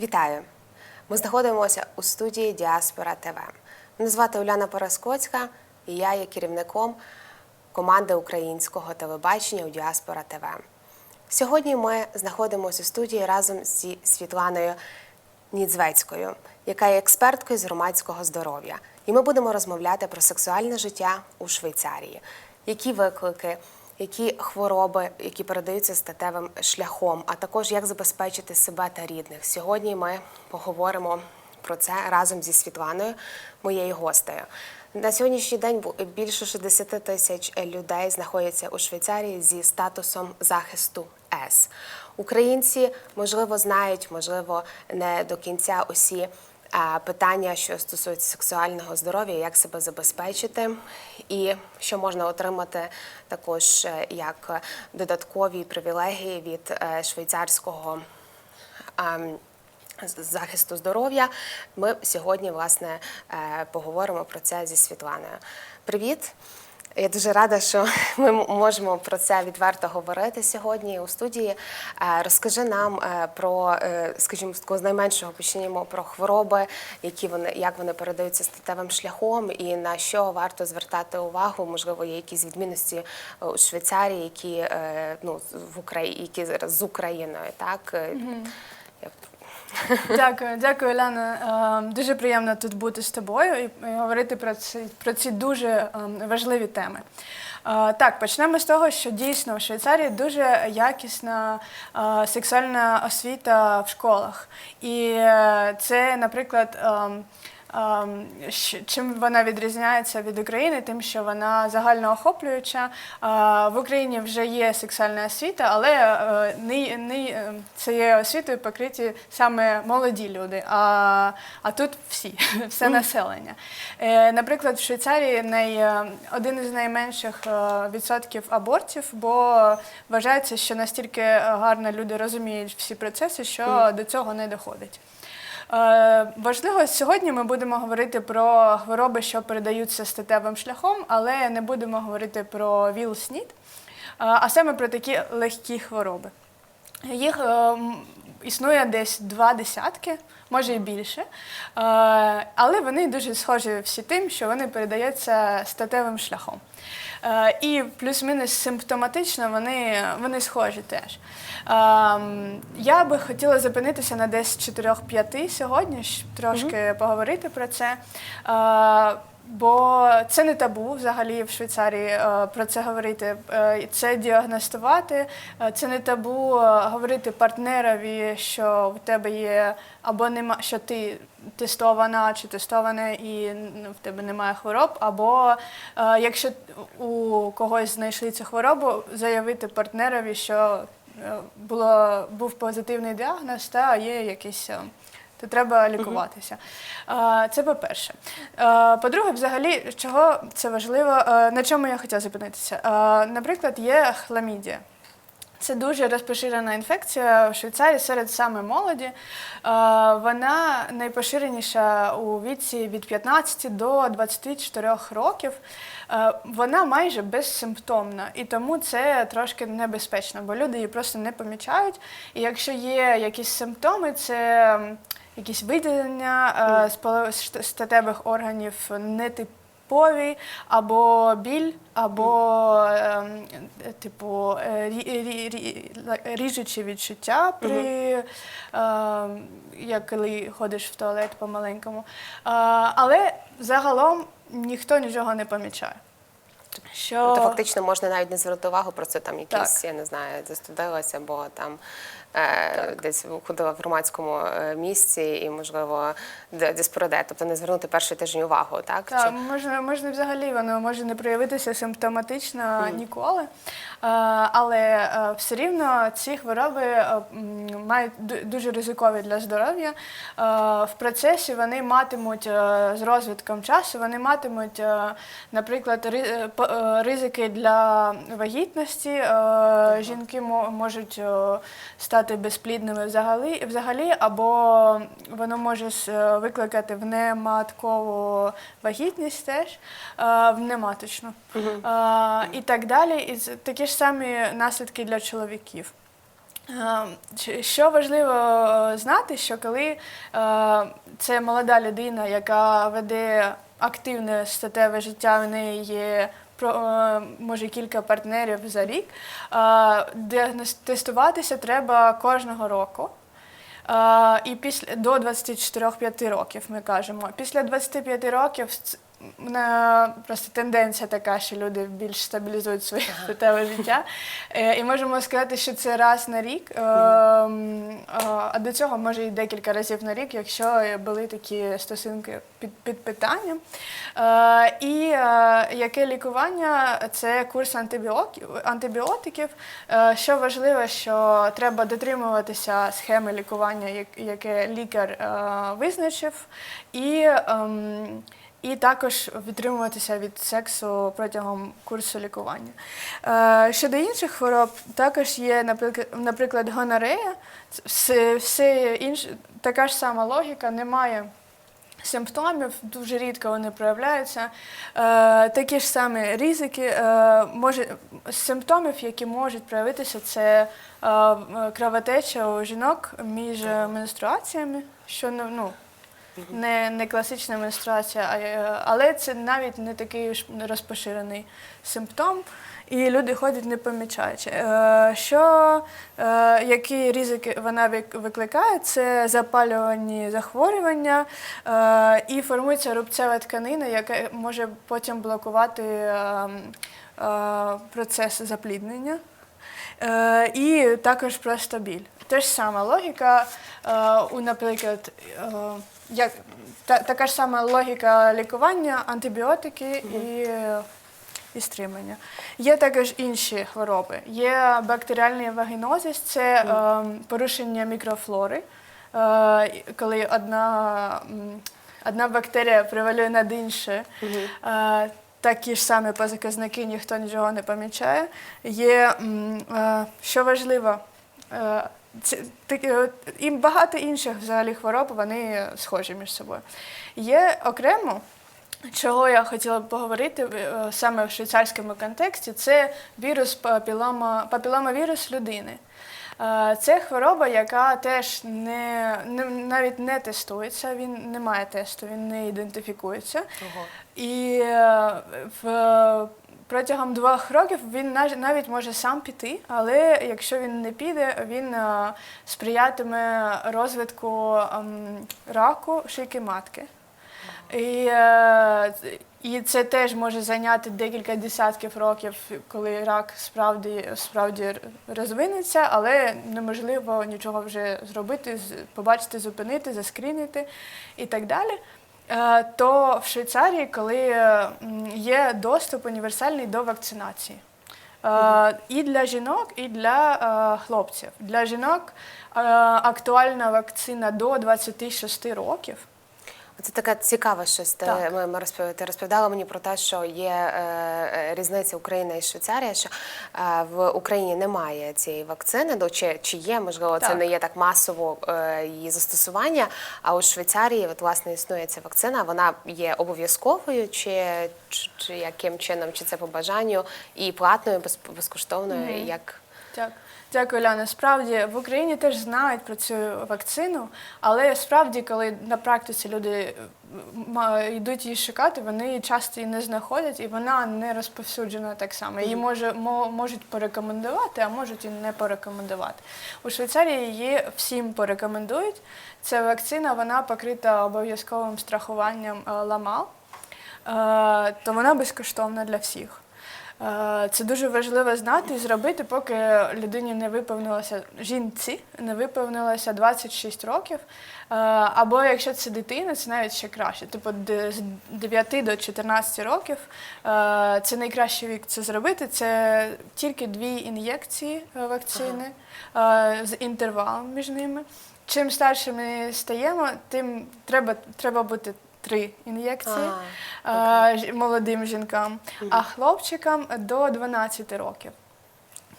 Вітаю! Ми знаходимося у студії Діаспора ТВ. Мене звати Уляна Параскоцька, і я є керівником команди українського телебачення у Діаспора ТВ. Сьогодні ми знаходимося у студії разом зі Світланою Нідзвецькою, яка є експерткою з громадського здоров'я. І ми будемо розмовляти про сексуальне життя у Швейцарії, які виклики, які хвороби, які передаються статевим шляхом, а також як забезпечити себе та рідних. Сьогодні ми поговоримо про це разом зі Світланою, моєю гостею. На сьогоднішній день більше 60 тисяч людей знаходяться у Швейцарії зі статусом захисту С. Українці можливо знають, можливо, не до кінця усі питання, що стосується сексуального здоров'я, як себе забезпечити, і що можна отримати також е, як додаткові привілегії від е, швейцарського. захисту здоров'я. Ми сьогодні власне е, поговоримо про це зі Світланою. Привіт! Я дуже рада, що ми можемо про це відверто говорити сьогодні у студії. Е, Розкажи нам е, про, е, скажімо, з найменшого почнемо про хвороби, які вони як вони передаються статевим шляхом, і на що варто звертати увагу. Можливо, є якісь відмінності у Швейцарії, які ну в Україні, які з Україною, так. Я б Дякую, дякую, Оляна. Е, Дуже приємно тут бути з тобою і говорити про ці, про ці дуже ем, важливі теми. Е, Так, почнемо з того, що дійсно в Швейцарії дуже якісна е, сексуальна освіта в школах. І е, це, наприклад, ем, ем, чим вона відрізняється від України, тим, що вона загальноохоплююча. Е, В Україні вже є сексуальна освіта, але е, не, не е, цією освітою покриті саме молоді люди, а, а тут всі, все населення. Е, Наприклад, в Швейцарії най, один із найменших відсотків абортів, бо вважається, що настільки гарно люди розуміють всі процеси, що до цього не доходить. Е, Важливо, сьогодні ми будемо говорити про хвороби, що передаються статевим шляхом, але не будемо говорити про ВІЛ-СНІД, е, а саме про такі легкі хвороби. Їх е, існує десь два десятки, може і більше, але вони дуже схожі всі тим, що вони передаються статевим шляхом. Е, І плюс-мінус симптоматично вони, вони схожі теж. Ем, Я би хотіла зупинитися на десь 4-5 сьогодні, трошки поговорити про це. Бо це не табу взагалі в Швейцарії е, про це говорити. Е, Це діагностувати, е, це не табу говорити партнерові, що в тебе є або нема, що ти тестована чи тестоване і в тебе немає хвороб, або якщо у когось знайшли цю хворобу, заявити партнерові, що було, був позитивний діагноз та є якийсь. То треба лікуватися. Це по-перше. По-друге, взагалі, чого це важливо, на чому я хотіла зупинитися? Наприклад, є хламідія. Це дуже розпоширена інфекція в Швейцарії серед саме молоді. Вона найпоширеніша у віці від 15 до 24 років. Вона майже безсимптомна, і тому це трошки небезпечно, бо люди її просто не помічають. І якщо є якісь симптоми, це якісь виділення е, статевих органів нетипові, або біль, або е, типу е, рі- рі- рі- ріжучі відчуття при ем, як коли ходиш в туалет по-маленькому. Е, Але загалом ніхто нічого не помічає. Що... Тобто фактично можна навіть не звернути увагу, просто там якісь, я не знаю, застудилася, або там е, десь ходила в громадському е, місці і, можливо, де- десь проде. Тобто не звернути перший тиждень увагу, так? Так, Чи- можна, можна взагалі воно може не проявитися симптоматично ніколи. Е, Але все рівно ці хвороби мають дуже ризикові для здоров'я. В процесі вони матимуть з розвитком часу, вони матимуть, наприклад, ризики для вагітності. Жінки можуть е, стати безплідними взагалі, взагалі або воно може е, викликати внематкову вагітність теж, е, внематочну. Е, І так далі. І такі ж самі наслідки для чоловіків. Що важливо знати, що коли це молода людина, яка веде активне статеве життя, в неї є про- е, може кілька партнерів за рік, тестуватися треба кожного року. Е, І після до 24-5 років ми кажемо. Після 25 років просто тенденція така, що люди більш стабілізують своє життєве життя. Е, І можемо сказати, що це раз на рік, е, м, е, а до цього може і декілька разів на рік, якщо були такі стосунки під, під питанням. Е, І яке лікування це курс антибіотиків. Що важливо, що треба дотримуватися схеми лікування, яке лікар визначив, і, ем, і також відтримуватися від сексу протягом курсу лікування. Е, Щодо інших хвороб, також є, наприклад, гонорея. Все, інше, така ж сама логіка, немає симптомів, дуже рідко вони проявляються. Е, такі ж самі ризики. Е, може, симптомів, які можуть проявитися, це е, кровотеча у жінок між менструаціями, що ну, не, не класична менструація, а, е, але це навіть не такий розпоширений симптом. І люди ходять не помічаючи. Е, Що, е, які ризики вона викликає, це запалювані захворювання і формується рубцева тканина, яка може потім блокувати процес запліднення. І також просто біль. Те ж сама логіка, у, наприклад, як, та, така ж сама логіка лікування, антибіотики і, е, і стримання. Є також інші хвороби. Є бактеріальний вагінозис, це е, порушення мікрофлори, е, коли одна, одна бактерія привалює над іншу. Е, Такі ж самі показники ніхто нічого не помічає. Є, е, що важливо, і багато інших взагалі хвороб, вони схожі між собою. Є окремо, чого я хотіла б поговорити е, саме в швейцарському контексті, це вірус папілома, папіломавірус людини. Е, Це хвороба, яка теж не, не навіть не тестується, він не має тесту, він не ідентифікується. Ого. І е, в, протягом двох років він навіть може сам піти, але якщо він не піде, він е, сприятиме розвитку ем, раку шийки матки. І, е, і це теж може зайняти декілька десятків років, коли рак справді, справді розвинеться, але неможливо нічого вже зробити, побачити, зупинити, заскрінити і так далі. Е, То в Швейцарії, коли е, є доступ універсальний до вакцинації. Е, І для жінок, і для хлопців. Для жінок актуальна вакцина до 26 років. Це таке цікаве щось. Ти, Так. ми, ми розпов- ти розповідала мені про те, що є е, е, різниця Україна і Швейцарія, що е, в Україні немає цієї вакцини, до чи, чи є, можливо, це не є так масово е, її застосування. А у Швейцарії, от власне, існує ця вакцина, вона є обов'язковою, чи, чи, чи яким чином, чи це по бажанню, і платною, без, безкоштовною, і як. Так. Дякую, Ляна. Справді в Україні теж знають про цю вакцину, але справді, коли на практиці люди е, йдуть її шукати, вони часто її не знаходять, і вона не розповсюджена так само. Її може мо- можуть порекомендувати, а можуть і не порекомендувати. У Швейцарії її всім порекомендують. Ця вакцина вона покрита обов'язковим страхуванням е, ламал, е, то вона безкоштовна для всіх. Е, Це дуже важливо знати і зробити, поки людині не виповнилося жінці, не виповнилося 26 років. Е, Або якщо це дитина, це навіть ще краще. Типу з 9 до 14 років е, це найкращий вік це зробити. Це тільки дві ін'єкції вакцини е, з інтервалом між ними. Чим старше ми стаємо, тим треба, треба бути три ін'єкції А, е, молодим жінкам, а хлопчикам до 12 років.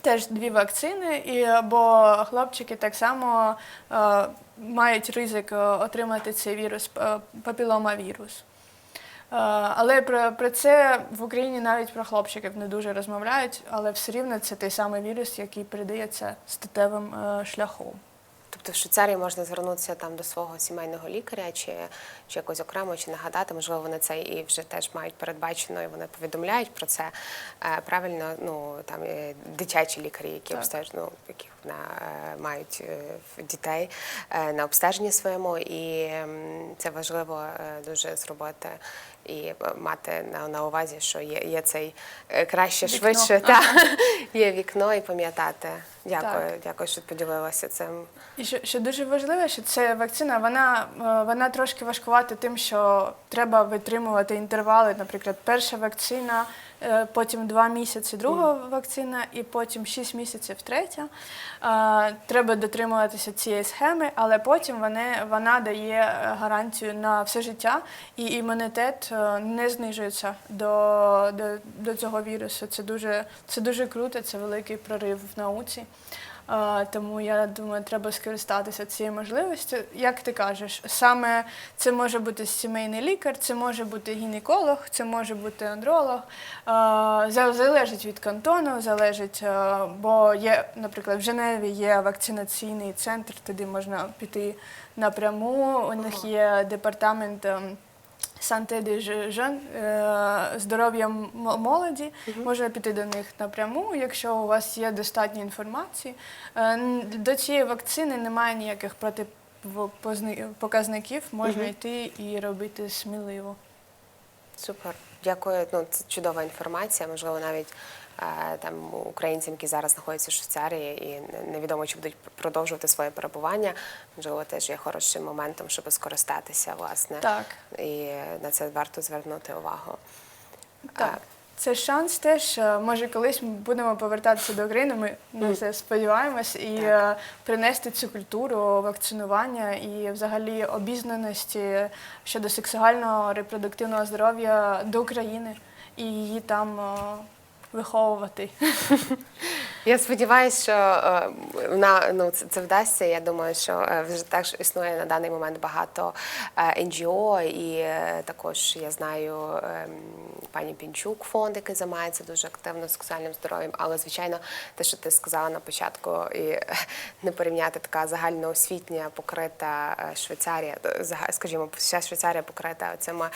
Теж дві вакцини, і бо хлопчики так само е, мають ризик е, отримати цей вірус, е, папіломавірус. Але про, про це в Україні навіть про хлопчиків не дуже розмовляють, але все рівно це той самий вірус, який передається статевим е, шляхом. Тобто в Швейцарії можна звернутися там до свого сімейного лікаря, чи, чи якось окремо, чи нагадати, можливо, вони це і вже теж мають передбачено, і вони повідомляють про це е, правильно. Ну там е, дитячі лікарі, які обстежну обстежують, ну які на мають е, дітей е, на обстеженні своєму, і це важливо е, дуже зробити. І мати на, на увазі, що є, є цей краще Вікно. швидше, та є вікно, і пам'ятати. Дякую, Так. дякую, що поділилася цим. І що, що дуже важливо, що ця вакцина, вона, вона трошки важкувата тим, що треба витримувати інтервали. Наприклад, перша вакцина, потім два місяці друга вакцина, і потім шість місяців третя. Е, Треба дотримуватися цієї схеми, але потім вони, вона дає е, гарантію на все життя, і імунітет е, не знижується до, до, до цього вірусу. Це дуже, це дуже круто, це великий прорив в науці. Тому я думаю, треба скористатися цією можливістю. Як ти кажеш, саме це може бути сімейний лікар, це може бути гінеколог, це може бути андролог. Залежить від кантону, залежить, бо є, наприклад, в Женеві є вакцинаційний центр, туди можна піти напряму. У них є департамент. Санте де жен здоров'ям здоров'я м- молоді. Можна піти до них напряму, якщо у вас є достатньо інформації. Е, До цієї вакцини немає ніяких протипоказників, можна йти і робити сміливо. Супер, дякую. Ну це чудова інформація. Можливо, навіть е, там українцям, які зараз знаходяться в Швейцарії і невідомо, чи будуть продовжувати своє перебування. Можливо, теж є хорошим моментом, щоб скористатися, власне. Так. І на це варто звернути увагу. Так. Це шанс теж. е, Може, колись ми будемо повертатися до України. Ми на це сподіваємось, і е, принести цю культуру вакцинування і взагалі обізнаності щодо сексуального репродуктивного здоров'я до України і її там е, виховувати. Я сподіваюся, що е, на ну це, це вдасться. Я думаю, що е, вже також існує на даний момент багато е, і е, також я знаю е, пані Пінчук, фонд, який займається дуже активно сексуальним здоров'ям. Але звичайно, те, що ти сказала на початку, і не порівняти така загальноосвітня покрита Швейцарія, скажімо, вся Швейцарія покрита цими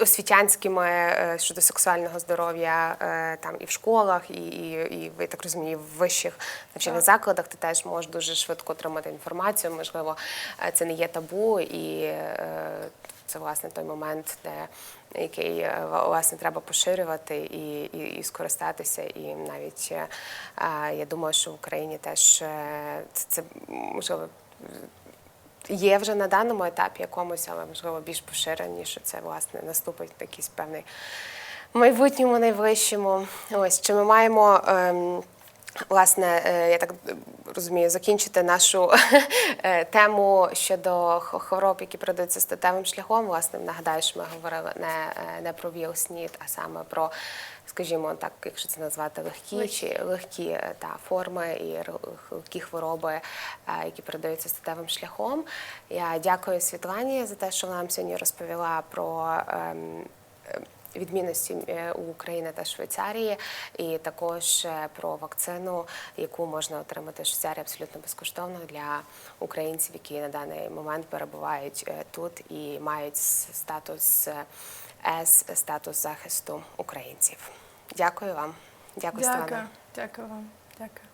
освітянськими щодо сексуального здоров'я там і в школах, і, і, і я так розумію, в вищих навчальних закладах ти теж можеш дуже швидко отримати інформацію. Можливо, е, це не є табу, і е, це власне той момент, де який е, власне треба поширювати і, і, і скористатися. І навіть я думаю, що в Україні теж це, це можливо. Є вже на даному етапі якомусь, але можливо більш поширеніше. Це власне наступить якийсь певний майбутньому найближчому. Ось чи ми маємо. Ем, Власне, е, я так розумію, закінчити нашу е, тему щодо хвороб, які передаються статевим шляхом. Власне, нагадаю, що ми говорили не, е, не про ВІЛ-СНІД, а саме про, скажімо так, якщо це назвати легкі чи легкі та форми і легкі хвороби, які передаються статевим шляхом. Я дякую Світлані за те, що вона нам сьогодні розповіла про. ем, Відмінності е, у України та Швейцарії, і також е, про вакцину, яку можна отримати в Швейцарії абсолютно безкоштовно для українців, які на даний момент перебувають е, тут і мають статус С, статус захисту українців. Дякую вам. Дякую, Дякую, дякую вам. Дякую.